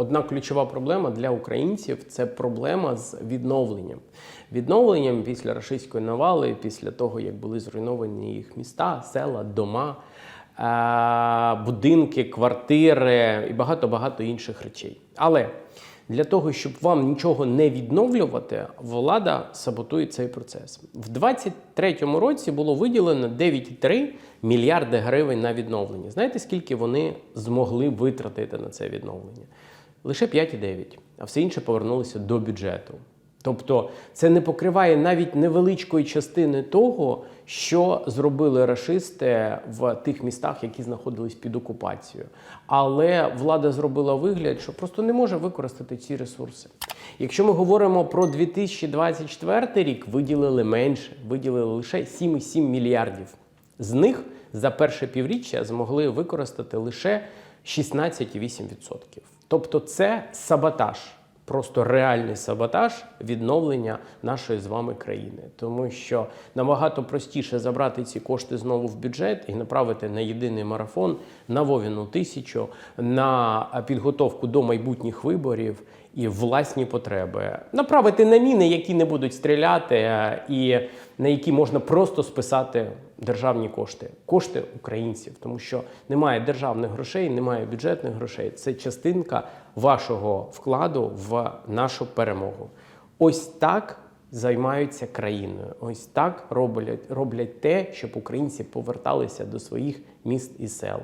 Одна ключова проблема для українців це проблема з відновленням. Відновленням після рашистської навали, після того, як були зруйновані їх міста, села, дома, е, будинки, квартири і багато-багато інших речей. Але для того, щоб вам нічого не відновлювати, влада саботує цей процес. В 2023 році було виділено 9,3 мільярди гривень на відновлення. Знаєте, скільки вони змогли витратити на це відновлення? Лише 5,9, а все інше повернулося до бюджету. Тобто це не покриває навіть невеличкої частини того, що зробили рашисти в тих містах, які знаходились під окупацією. Але влада зробила вигляд, що просто не може використати ці ресурси. Якщо ми говоримо про 2024 рік, виділили менше, виділили лише 7,7 мільярдів. З них за перше півріччя змогли використати лише 16,8%. Тобто це саботаж просто реальний саботаж відновлення нашої з вами країни, тому що набагато простіше забрати ці кошти знову в бюджет і направити на єдиний марафон, на Вовіну тисячу, на підготовку до майбутніх виборів і власні потреби, направити на міни, які не будуть стріляти, е, і на які можна просто списати державні кошти, кошти українців, тому що немає державних грошей, немає бюджетних грошей. Це частинка вашого вкладу в нашу перемогу. Ось так займаються країною. Ось так роблять, роблять те, щоб українці поверталися до своїх міст і сел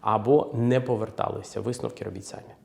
або не поверталися. Висновки робіть самі.